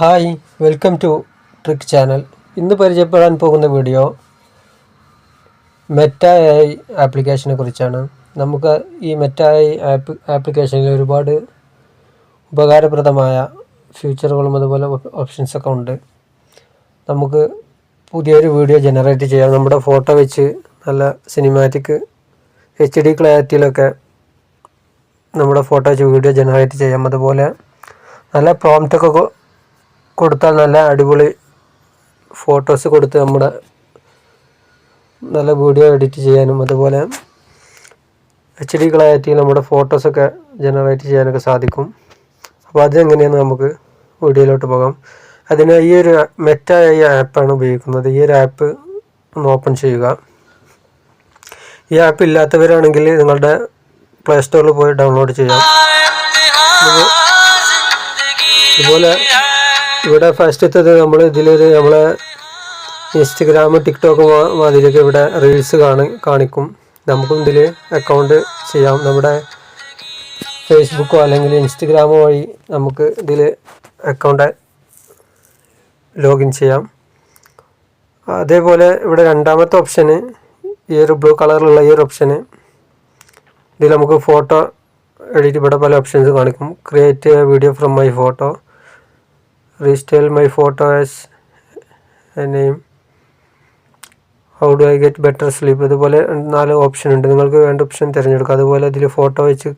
Hi welcome to trick channel. ഇന്ന് പരിചയപ്പെടാൻ പോകുന്ന വീഡിയോ മെറ്റ ഐ ആപ്ലിക്കേഷനെ കുറിച്ചാണ്. നമുക്ക് ഈ മെറ്റ ഐ ആപ്പ് ആപ്ലിക്കേഷനിൽ ഒരുപാട് ഉപകാരപ്രദമായ ഫീച്ചറുകളും അതുപോലെ ഓപ്ഷൻസൊക്കെ ഉണ്ട്. നമുക്ക് പുതിയൊരു വീഡിയോ ജനറേറ്റ് ചെയ്യാം. നമ്മുടെ ഫോട്ടോ വെച്ച് നല്ല സിനിമാറ്റിക് എച്ച് ഡി ക്ലാരിറ്റിയിലൊക്കെ നമ്മുടെ ഫോട്ടോ വെച്ച് വീഡിയോ ജനറേറ്റ് ചെയ്യാം. അതുപോലെ നല്ല പ്രോംപ്റ്റൊക്കെ കൊ- കൊടുത്താൽ നല്ല അടിപൊളി ഫോട്ടോസ് കൊടുത്ത് നമ്മുടെ നല്ല വീഡിയോ എഡിറ്റ് ചെയ്യാനും അതുപോലെ എച്ച് ഡി ക്ലാരിറ്റിയിൽ നമ്മുടെ ഫോട്ടോസൊക്കെ ജനറേറ്റ് ചെയ്യാനൊക്കെ സാധിക്കും. അപ്പോൾ അതെങ്ങനെയാണ് നമുക്ക് വീഡിയോയിലോട്ട് പോകാം. അതിന് ഈ ഒരു മെറ്റ ഈ ആപ്പാണ് ഉപയോഗിക്കുന്നത്. ഈ ഒരു ആപ്പ് ഒന്ന് ഓപ്പൺ ചെയ്യുക. ഈ ആപ്പ് ഇല്ലാത്തവരാണെങ്കിൽ നിങ്ങളുടെ പ്ലേ സ്റ്റോറിൽ പോയി ഡൗൺലോഡ് ചെയ്യാം. ഇത് ഇതുപോലെ ഇവിടെ ഫസ്റ്റത്തത് നമ്മൾ ഇതിലൊരു നമ്മളെ ഇൻസ്റ്റഗ്രാം ടിക്ടോക്ക് മാതിരിയൊക്കെ ഇവിടെ റീൽസ് കാണി കാണിക്കും. നമുക്കും ഇതിൽ അക്കൗണ്ട് ചെയ്യാം. നമ്മുടെ ഫേസ്ബുക്കോ അല്ലെങ്കിൽ ഇൻസ്റ്റഗ്രാമോ വഴി നമുക്ക് ഇതിൽ അക്കൗണ്ട് ലോഗിൻ ചെയ്യാം. അതേപോലെ ഇവിടെ രണ്ടാമത്തെ ഓപ്ഷന് ഈ ഒരു ബ്ലൂ കളറിലുള്ള ഈ ഒരു ഓപ്ഷന് ഇതിൽ നമുക്ക് ഫോട്ടോ എഡിറ്റ് ഇവിടെ പല ഓപ്ഷൻസ് കാണിക്കും. Create video from my photo restyle my photo as a name. How do I get better sleep അതുപോലെ നാല് ഓപ്ഷൻ ഉണ്ട്. നിങ്ങൾക്ക് വേണ്ട ഓപ്ഷൻ തിരഞ്ഞെടുക്കുക അതുപോലെ ഇതിൽ ഫോട്ടോ വെച്ച്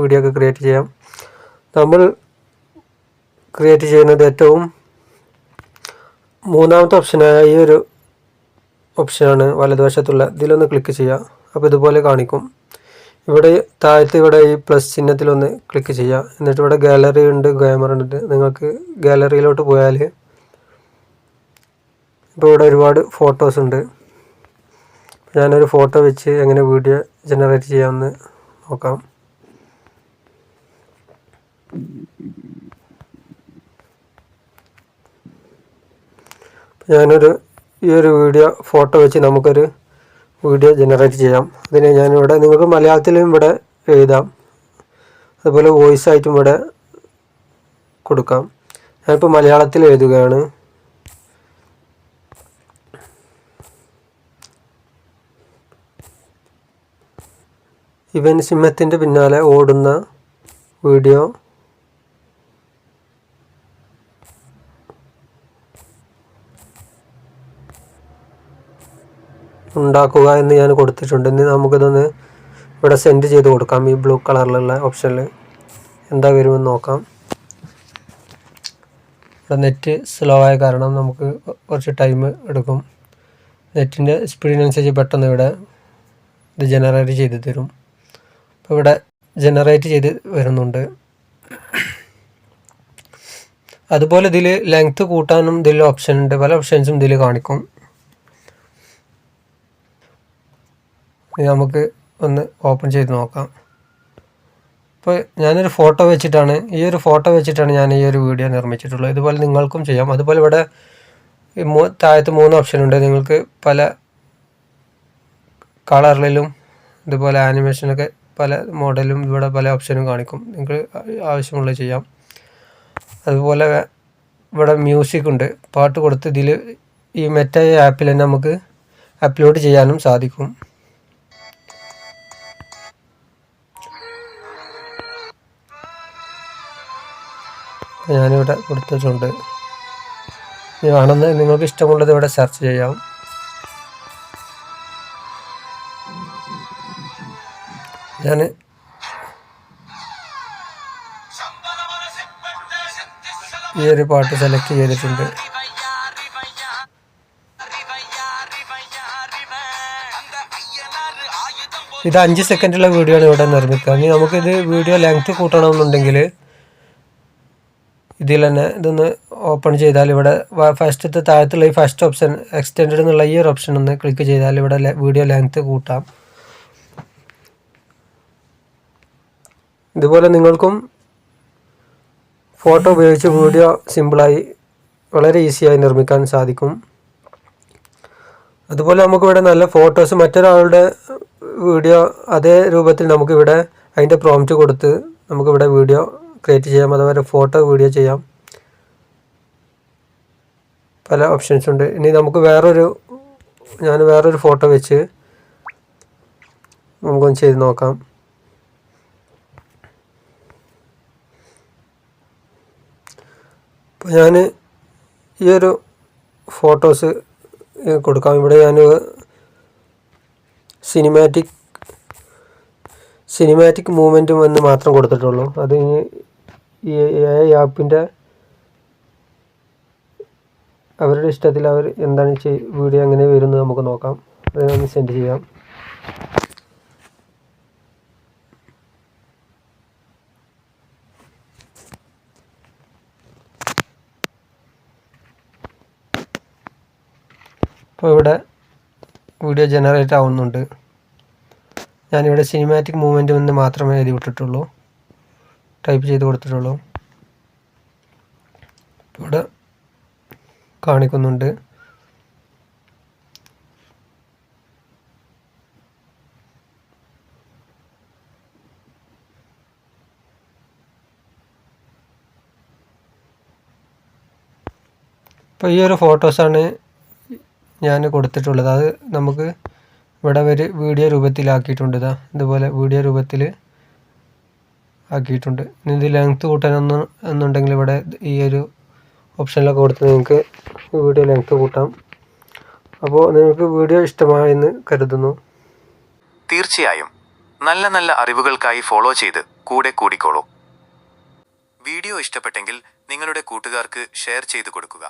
വീഡിയോ ഒക്കെ ക്രിയേറ്റ് ചെയ്യാം. നമ്മൾ ക്രിയേറ്റ് ചെയ്യുന്നത് ഏറ്റവും മൂന്നാമത്തെ ഓപ്ഷനായ ഈ ഒരു ഓപ്ഷനാണ് വലതുവശത്തുള്ള. ഇതിലൊന്ന് ക്ലിക്ക് ചെയ്യുക. അപ്പോൾ ഇതുപോലെ കാണിക്കും. ഇവിടെ താഴത്ത് ഇവിടെ ഈ പ്ലസ് ചിഹ്നത്തിൽ ഒന്ന് ക്ലിക്ക് ചെയ്യുക എന്നിട്ട് ഇവിടെ ഗാലറി ഉണ്ട് ക്യാമറ ഉണ്ട്. നിങ്ങൾക്ക് ഗാലറിയിലോട്ട് പോയാൽ ഇപ്പോൾ ഇവിടെ ഒരുപാട് ഫോട്ടോസ് ഉണ്ട്. ഞാനൊരു ഫോട്ടോ വെച്ച് എങ്ങനെ വീഡിയോ ജനറേറ്റ് ചെയ്യാമെന്ന് നോക്കാം. ഞാനൊരു ഈ ഒരു വീഡിയോ ഫോട്ടോ വെച്ച് നമുക്കൊരു വീഡിയോ ജനറേറ്റ് ചെയ്യാം. അതിന് ഞാനിവിടെ നിങ്ങൾക്ക് മലയാളത്തിലും ഇവിടെ എഴുതാം. അതുപോലെ വോയിസ് ആയിട്ടും ഇവിടെ കൊടുക്കാം. ഞാനിപ്പോൾ മലയാളത്തിൽ എഴുതുകയാണ്. ഇവൻ സിംഹത്തിന്റെ പിന്നാലെ ഓടുന്ന വീഡിയോ ഉണ്ടാക്കുക എന്ന് ഞാൻ കൊടുത്തിട്ടുണ്ട്. ഇനി നമുക്കിതൊന്ന് ഇവിടെ സെൻഡ് ചെയ്ത് കൊടുക്കാം. ഈ ബ്ലൂ കളറിലുള്ള ഓപ്ഷനിൽ എന്താ വരുമെന്ന് നോക്കാം. ഇവിടെ നെറ്റ് സ്ലോ ആയ കാരണം നമുക്ക് കുറച്ച് ടൈം എടുക്കും. നെറ്റിന്റെ സ്പീഡിനനുസരിച്ച് പെട്ടെന്ന് ഇവിടെ ഇത് ജനറേറ്റ് ചെയ്ത് തരും. അപ്പോൾ ഇവിടെ ജനറേറ്റ് ചെയ്ത് വരുന്നുണ്ട്. അതുപോലെ ഇതിൽ ലെങ്ത്ത് കൂട്ടാനും ഇതിൽ ഓപ്ഷൻ ഉണ്ട്. പല ഓപ്ഷൻസും ഇതിൽ കാണിക്കും. നമുക്ക് ഒന്ന് ഓപ്പൺ ചെയ്ത് നോക്കാം. ഇപ്പോൾ ഞാനൊരു ഫോട്ടോ വെച്ചിട്ടാണ് ഈ ഒരു ഫോട്ടോ വെച്ചിട്ടാണ് ഞാൻ ഈ ഒരു വീഡിയോ നിർമ്മിച്ചിട്ടുള്ളത്. ഇതുപോലെ നിങ്ങൾക്കും ചെയ്യാം. അതുപോലെ ഇവിടെ മൂ- താഴത്ത് മൂന്ന് ഓപ്ഷൻ ഉണ്ട്. നിങ്ങൾക്ക് പല കളറിലും ഇതുപോലെ ആനിമേഷനൊക്കെ പല മോഡലും ഇവിടെ പല ഓപ്ഷനും കാണിക്കും. നിങ്ങൾക്ക് ആവശ്യമുള്ളത് ചെയ്യാം. അതുപോലെ ഇവിടെ മ്യൂസിക് ഉണ്ട്. പാട്ട് കൊടുത്ത് ഇതിൽ ഈ മെറ്റ ആപ്പിൽ തന്നെ നമുക്ക് അപ്ലോഡ് ചെയ്യാനും സാധിക്കും. ഞാനിവിടെ കൊടുത്തിട്ടുണ്ട്. വേണമെന്ന് നിങ്ങൾക്ക് ഇഷ്ടമുള്ളത് ഇവിടെ സെർച്ച് ചെയ്യാം. ഞാൻ ഈ ഒരു പാട്ട് സെലക്ട് ചെയ്തിട്ടുണ്ട്. ഇത് അഞ്ച് സെക്കൻഡുള്ള വീഡിയോ ആണ് ഇവിടെ നിർമ്മിക്കുക. ഇനി നമുക്കിത് വീഡിയോ ലെങ്ത് കൂട്ടണമെന്നുണ്ടെങ്കിൽ ഇതിൽ തന്നെ ഇതൊന്ന് ഓപ്പൺ ചെയ്താൽ ഇവിടെ ഫസ്റ്റത്തെ താഴത്തുള്ള ഈ ഫസ്റ്റ് ഓപ്ഷൻ എക്സ്റ്റെൻഡ് എന്നുള്ള ഈ ഒരു ഓപ്ഷൻ ഒന്ന് ക്ലിക്ക് ചെയ്താൽ ഇവിടെ വീഡിയോ ലെങ്ത് കൂട്ടാം. ഇതുപോലെ നിങ്ങൾക്കും ഫോട്ടോ ഉപയോഗിച്ച് വീഡിയോ സിമ്പിളായി വളരെ ഈസിയായി നിർമ്മിക്കാൻ സാധിക്കും. അതുപോലെ നമുക്കിവിടെ നല്ല ഫോട്ടോസ് മറ്റൊരാളുടെ വീഡിയോ അതേ രൂപത്തിൽ നമുക്കിവിടെ അതിന്റെ പ്രോംറ്റ് കൊടുത്ത് നമുക്കിവിടെ വീഡിയോ ക്രിയേറ്റ് ചെയ്യാം അതുപോലെ ഫോട്ടോ വീഡിയോ ചെയ്യാം. പല ഓപ്ഷൻസ് ഉണ്ട്. ഇനി നമുക്ക് വേറൊരു ഞാൻ വേറൊരു ഫോട്ടോ വെച്ച് നമുക്കൊന്ന് ചെയ്ത് നോക്കാം. അപ്പോൾ ഞാൻ ഈ ഒരു ഫോട്ടോസ് കൊടുക്കാം. ഇവിടെ ഞാൻ സിനിമാറ്റിക് സിനിമാറ്റിക് മൂവ്മെന്റും എന്ന് മാത്രം കൊടുത്തിട്ടുള്ളൂ. അത് ഈ ഈ ആപ്പിന്റെ അവരുടെ ഇഷ്ടത്തിൽ അവർ എന്താണ് ചെയ് വീഡിയോ എങ്ങനെ വരുന്നത് നമുക്ക് നോക്കാം. അത് ഒന്ന് സെൻഡ് ചെയ്യാം. അപ്പോൾ ഇവിടെ വീഡിയോ ജനറേറ്റ് ആവുന്നുണ്ട്. ഞാനിവിടെ സിനിമാറ്റിക് മൂവ്മെന്റ് എന്ന് മാത്രമേ എഴുതി വിട്ടിട്ടുള്ളൂ. ടൈപ്പ് ചെയ്ത് കൊടുത്തിട്ടുള്ളൂ. ഇവിടെ കാണിക്കുന്നുണ്ട്. ഇപ്പോൾ ഈ ഒരു ഫോട്ടോസാണ് ഞാൻ കൊടുത്തിട്ടുള്ളത്. അത് നമുക്ക് ഇവിടെ അവർ വീഡിയോ രൂപത്തിലാക്കിയിട്ടുണ്ട്. ഇതാ ഇതുപോലെ വീഡിയോ രൂപത്തിൽ ആക്കിയിട്ടുണ്ട്. ഇനി ഇത് ലെങ്ത്ത് കൂട്ടാനൊന്നും എന്നുണ്ടെങ്കിൽ ഇവിടെ ഈ ഒരു ഓപ്ഷനിലൊക്കെ കൊടുത്ത് നിങ്ങൾക്ക് വീഡിയോ ലെങ്ത്ത് കൂട്ടാം. അപ്പോൾ നിങ്ങൾക്ക് വീഡിയോ ഇഷ്ടമായെന്ന് കരുതുന്നു. തീർച്ചയായും. നല്ല നല്ല അറിവുകൾക്കായി ഫോളോ ചെയ്ത് കൂടെ കൂടിക്കോളൂ. വീഡിയോ ഇഷ്ടപ്പെട്ടെങ്കിൽ നിങ്ങളുടെ കൂട്ടുകാർക്ക് ഷെയർ ചെയ്തു കൊടുക്കുക.